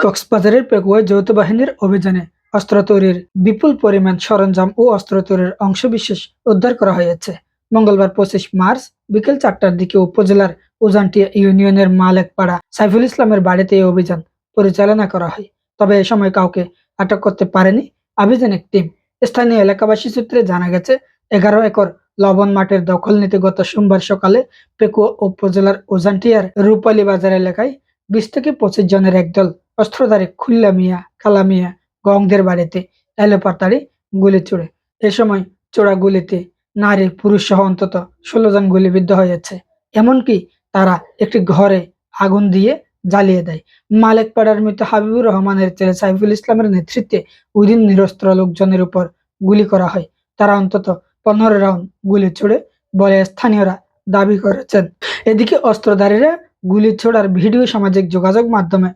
কক্সবাজারের পেকুয়ায় যৌথ বাহিনীর অভিযানে অস্ত্র তৈরির বিপুল পরিমাণ সরঞ্জাম ও অস্ত্র তৈরির অংশবিশেষ উদ্ধার করা হয়েছে। মঙ্গলবার পঁচিশ মার্চ বিকেল চারটার দিকে উপজেলার উজানটিয়া ইউনিয়নের মালেকপাড়া সাইফুল ইসলামের বাড়িতে এই অভিযান পরিচালনা করা হয়। তবে এ সময় কাউকে আটক করতে পারেনি অভিযানের টিম। স্থানীয় এলাকাবাসী সূত্রে জানা গেছে, এগারো একর লবণ মাঠের দখল নিতে গত সোমবার সকালে পেকুয়া উপজেলার উজানটিয়ার রূপালী বাজার এলাকায় বিশ থেকে পঁচিশ জনের একদল অস্ত্রধারী খুল্লা মিয়া কালা মিয়া, গংদের বাড়িতে এলো পাতাড়ি গুলি ছুড়ে এ সময় চোরা গুলিতে নারী, পুরুষ সহ অন্তত ষোলো জন গুলিবিদ্ধ হয়েছে এমনকি তারা একটি ঘরে আগুন দিয়ে জ্বালিয়ে দেয়। মালেকপাড়ার মৃত হাবিবুর রহমানের ছেলে সাইফুল ইসলামের নেতৃত্বে ওই দিন নিরস্ত্র লোকজনের উপর গুলি করা হয়। তারা অন্তত পনেরো রাউন্ড গুলি ছুড়ে বলে স্থানীয়রা দাবি করেছেন। এদিকে অস্ত্রধারীরা গুলি ছোড়ার ভিডিও সামাজিক যোগাযোগ মাধ্যমে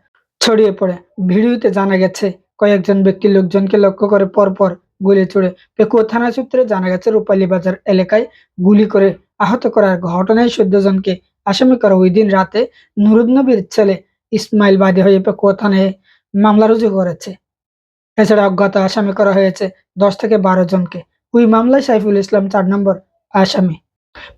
ছড়িয়ে পড়ে। ভিডিওতে জানা গেছে, কয়েকজন ব্যক্তি লোকজনকে লক্ষ্য করে পরপর গুলি ছুড়ে পেকুয়া থানা সূত্রে জানা গেছে, রূপালী বাজার এলাকায় গুলি করে আহত করার ঘটনায় চোদ্দ জনকে আসামি করা ওই দিন রাতে নুরুদ্নবীর ছেলে ইসমাইল বাদী হয়ে পেকুয়া থানায় মামলা রুজু করেছে। এছাড়া অজ্ঞাত আসামি করা হয়েছে দশ থেকে বারো জনকে। ওই মামলায় সাইফুল ইসলাম চার নম্বর আসামি।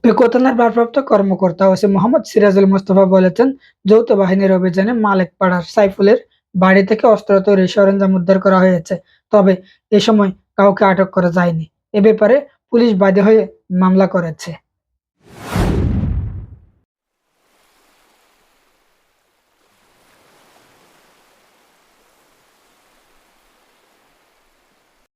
পেকুয়া ভারপ্রাপ্ত কর্মকর্তা ওসি মোহাম্মদ সিরাজুল মোস্তফা বলেছেন, যৌথ বাহিনীর অভিযানে মালেকপাড়ার সাইফুলের বাড়ি থেকে অস্ত্র তৈরি সরঞ্জাম উদ্ধার করা হয়েছে। তবে এ সময় কাউকে আটক করা যায়নি। এ ব্যাপারে পুলিশ বাদী হয়ে মামলা করেছে।